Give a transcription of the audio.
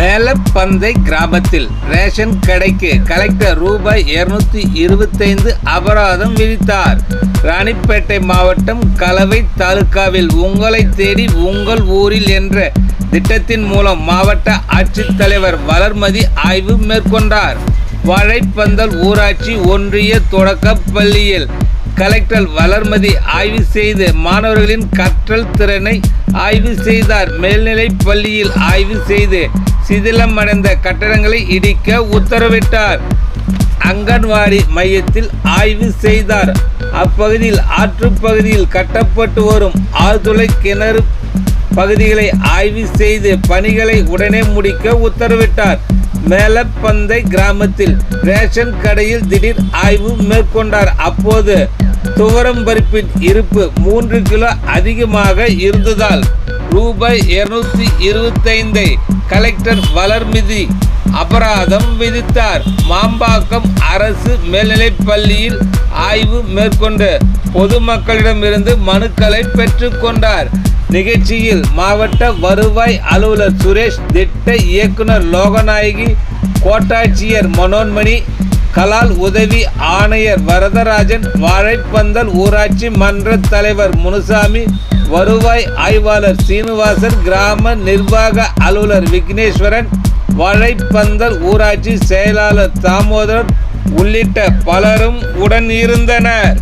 மேலப்பந்தை கிராமத்தில் ரேஷன் கடைக்கு கலெக்டர் ரூபாய் இருநூத்தி இருபத்தைந்து அபராதம் விதித்தார். ராணிப்பேட்டை மாவட்டம் கலவை தாலுகாவில் உங்களை தேடி உங்கள் ஊரில் என்ற திட்டத்தின் மூலம் மாவட்ட ஆட்சித்தலைவர் வளர்மதி ஆய்வு மேற்கொண்டார். வாழைப்பந்தல் ஊராட்சி ஒன்றிய தொடக்கப் பள்ளியில் கலெக்டர் வளர்மதி ஆய்வு செய்து மாணவர்களின் கற்றல் திறனை ஆய்வு செய்தார். மேல்நிலைப் பள்ளியில் ஆய்வு செய்து சிதிலமடைந்த கட்டடங்களை இடிக்க உத்தரவிட்டார். அங்கன்வாடி மையத்தில் ஆய்வு செய்தார். அப்பகுதியில் ஆற்றுப்பகுதியில் கட்டப்பட்டு வரும் ஆழ்துளை கிணறு பகுதிகளை ஆய்வு செய்து பணிகளை உடனே முடிக்க உத்தரவிட்டார். மேலப்பந்தை கிராமத்தில் ரேஷன் கடையில் திடீர் ஆய்வு மேற்கொண்டார். அப்போது துவரம் பருப்பின் இருப்பு மூன்று கிலோ அதிகமாக இருந்ததால் ரூபாய் இருநூத்தி இருபத்தைந்தை கலெக்டர் வளர்மிதி அபராதம் விதித்தார். மாம்பாக்கம் அரசு மேல்நிலைப் பள்ளியில் ஆய்வு மேற்கொண்டு பொதுமக்களிடமிருந்து மனுக்களை பெற்றுக்கொண்டார் நிகழ்ச்சியில் மாவட்ட வருவாய் அலுவலர் சுரேஷ் திட்ட இயக்குனர் லோகநாயகி கோட்டாட்சியர் மனோன்மணி கலால் உதவி ஆணையர் வரதராஜன் வாழைப்பந்தல் ஊராட்சி மன்ற தலைவர் முனுசாமி வருவாய் ஆய்வாளர் சீனிவாசன் கிராம நிர்வாக அலுவலர் விக்னேஸ்வரன் வழைப்பந்தல் ஊராட்சி செயலாளர் தாமோதரன் உள்ளிட்ட பலரும் உடன் இருந்தனர்.